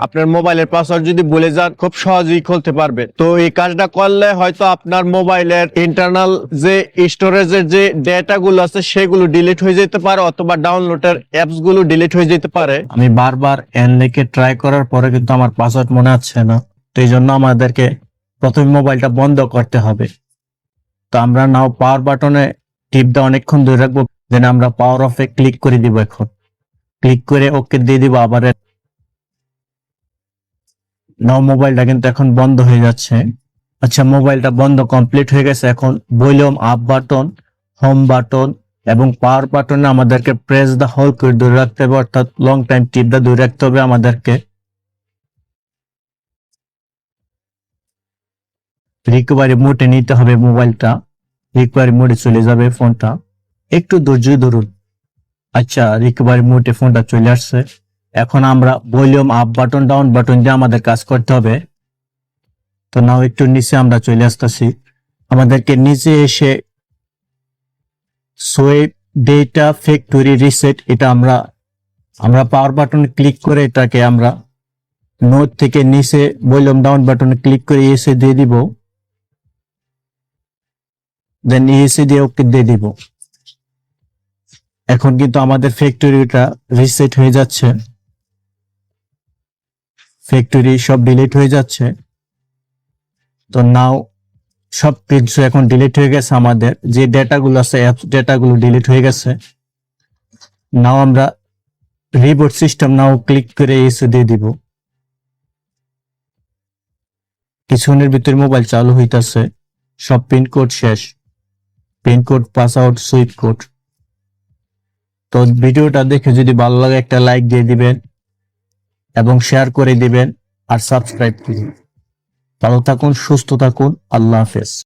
আপনার মোবাইলের পাসওয়ার্ড যদি বলে যান, খুব সহজেই খুলতে পারবে। তো এই কাজটা করলে হয়তো আপনার মোবাইলের ইন্টারনাল যে স্টোরেজের যে ডেটা গুলো আছে, সেগুলো ডিলিট হয়ে যেতে পারে, অথবা ডাউনলোডের অ্যাপসগুলো ডিলিট হয়ে যেতে পারে। আমি বারবার এন লিখে ট্রাই করার পরে কিন্তু আমার পাসওয়ার্ড মনে হচ্ছে না। তো এই জন্য আমাদেরকে প্রথমে মোবাইলটা বন্ধ করতে হবে। তো আমরা নাও পাওয়ার বাটনে টিপ দিয়ে অনেকক্ষণ ধরে রাখব। দেন আমরা পাওয়ার অফে ক্লিক করে দিব এখন। ক্লিক করে ওকে দিয়ে দিব আবার নাও মোবাইলটা কিন্তু এখন বন্ধ হয়ে যাচ্ছে। আচ্ছা মোবাইলটা বন্ধ কমপ্লিট হয়ে গেছে। এখন volume up button, home button এবং পাওয়ার বাটনে আমাদেরকে প্রেস দা হোল করে ধরে রাখতে হবে, অর্থাৎ লং টাইম টিপ দা ধরে রাখতে হবে আমাদেরকে। রিকভারি মোডে নিতে হবে মোবাইলটা। রিকভারি মোডে চলে যাবে ফোনটা। একটু ধৈর্য ধরুন। আচ্ছা রিকভারি মোডে ফোনটা চলে আসছে। এখন আমরা volume up button, down button দিয়ে আমাদের কাজ করতে হবে। তো নাও একটু নিচে আমরা চলে আসতেছি। আমাদেরকে নিচে এসে সোয়েব ডেটা ফ্যাক্টরি রিসেট, এটা আমরা আমরা পাওয়ার বাটনে ক্লিক করে এটাকে আমরা নোট থেকে নিচে ভলিউম, ডাউন বাটনে ক্লিক করে এসে দিয়ে দিব। দেন এসে দিয়ে ওকে দিয়ে দিব। এখন কিন্তু আমাদের ফ্যাক্টরিটা রিসেট হয়ে যাচ্ছে। ফ্যাক্টরি সব ডিলিট হয়ে যাচ্ছে। তো নাও সব কিছু এখন ডিলিট হয়ে গেছে আমাদের। যে ডেটাগুলো আছে অ্যাপস ডেটাগুলো ডিলিট হয়ে গেছে। নাও আমরা রিবোর্ট সিস্টেম নাও ক্লিক করে এসে দিয়ে দিব। কিছুক্ষণের ভিতরে মোবাইল চালু হইতাছে। সব পিন কোড শেষ। Pincode pass out sweep code তো ভিডিওটা দেখে যদি ভালো লাগে একটা লাইক দিয়ে দিবেন। এবং শেয়ার করে দিবেন আর সাবস্ক্রাইব করুন ভালো থাকুন সুস্থ থাকুন আল্লাহ হাফেজ।